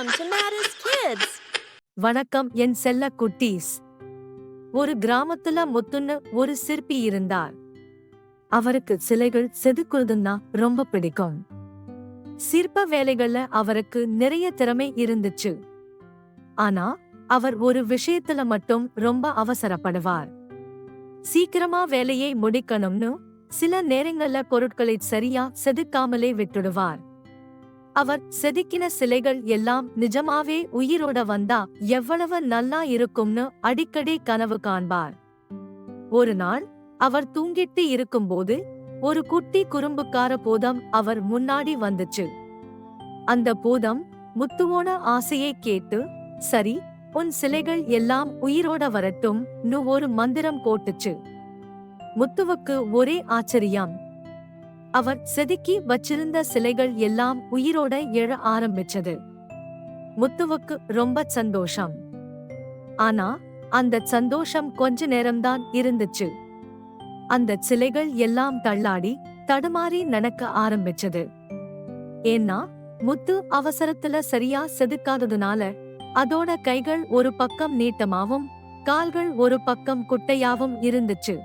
Welcome to Kids. வணக்கம் என் செல்ல குட்டீஸ். ஒரு கிராமத்துல முத்துன்னு ஒரு சிற்பி இருந்தார். அவருக்கு சிலைகள் செதுக்குறதுன்னா ரொம்ப பிடிக்கும். சிற்ப வேலைகள்ல அவருக்கு நிறைய திறமை இருந்துச்சு. ஆனா அவர் ஒரு விஷயத்துல மட்டும் ரொம்ப அவசரப்படுவார். சீக்கிரமா வேலையை முடிக்கணும்னு சில நேரங்கள்ல பொருட்களை சரியா செதுக்காமலே விட்டுடுவார். அவர் செதுக்கின சிலைகள் எல்லாம் நிஜமாவே உயிரோட வந்தா எவ்வளவு நல்லா இருக்கும்னு அடிக்கடி கனவு காண்பார். ஒரு நாள் அவர் தூங்கிட்டு இருக்கும்போது ஒரு குட்டி குறும்புக்கார போதம் அவர் முன்னாடி வந்துச்சு. அந்த பூதம் முத்துவோட ஆசையை கேட்டு சரி உன் சிலைகள் எல்லாம் உயிரோட வரட்டும் நு ஒரு மந்திரம் போட்டுச்சு. முத்துவுக்கு ஒரே ஆச்சரியம் அவர் செதுக்கி வச்சிருந்த சிலைகள் எல்லாம் உயிரோட எழ ஆரம்பிச்சது. முத்துவுக்கு ரொம்ப சந்தோஷம். ஆனா அந்த சந்தோஷம் கொஞ்ச நேரம்தான் இருந்துச்சு. அந்த சிலைகள் எல்லாம் தள்ளாடி தடுமாறி நடக்க ஆரம்பிச்சது. ஏன்னா முத்து அவசரத்துல சரியா செதுக்காததுனால அதோட கைகள் ஒரு பக்கம் நீட்டமாவும் கால்கள் ஒரு பக்கம் குட்டையாவும் இருந்துச்சு.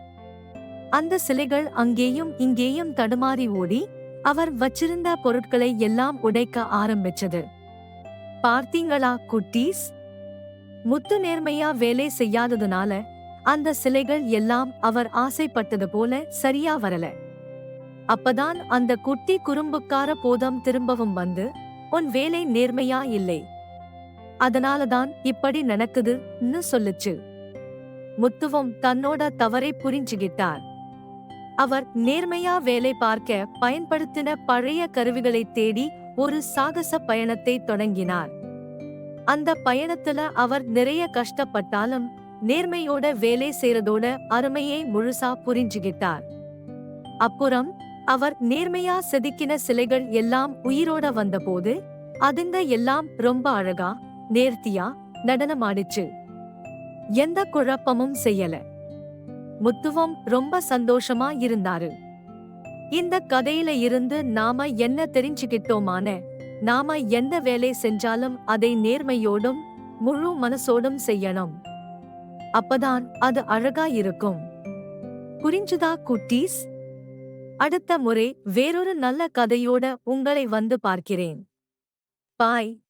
அந்த சிலைகள் அங்கேயும் இங்கேயும் தடுமாறி ஓடி அவர் வச்சிருந்த பொருட்களை எல்லாம் உடைக்க ஆரம்பிச்சது. பார்த்தீங்களா குட்டீஸ்? முத்து நேர்மையா வேலை செய்யாததுனால அந்த சிலைகள் எல்லாம் அவர் ஆசைப்பட்டது போல சரியா வரல. அப்பதான் அந்த குட்டி குறும்புக்கார போதம் திரும்பவும் வந்து உன் வேலை நேர்மையா இல்லை. அதனாலதான் இப்படி நடக்குதுன்னு சொல்லுச்சு. முத்துவும் தன்னோட தவறை புரிஞ்சுகிட்டார். அவர் நேர்மையா வேலை பார்க்க பயன்படுத்தின பழைய கருவிகளை தேடி ஒரு சாகச பயணத்தை தொடங்கினார். அந்த பயணத்துல அவர் நிறைய கஷ்டப்பட்டாலும் நேர்மையோட வேலை செய்யறதோட அருமையை முழுசா புரிஞ்சுகிட்டார். அப்புறம் அவர் நேர்மையா செதுக்கின சிலைகள் எல்லாம் உயிரோட வந்தபோது அதுங்க எல்லாம் ரொம்ப அழகா நேர்த்தியா நடனமாடிச்சு. எந்த குழப்பமும் செய்யல. முத்துவம் ரொம்ப சந்தோஷமா இருந்தாரு. இந்த கதையில இருந்து நாம என்ன தெரிஞ்சுக்கிட்டோமான நாம எந்த வேலை செஞ்சாலும் அதை நேர்மையோடும் முழு மனசோடும் செய்யணும். அப்பதான் அது அழகா இருக்கும். புரிஞ்சுதா குட்டீஸ்? அடுத்த முறை வேறொரு நல்ல கதையோட உங்களை வந்து பார்க்கிறேன். பாய்.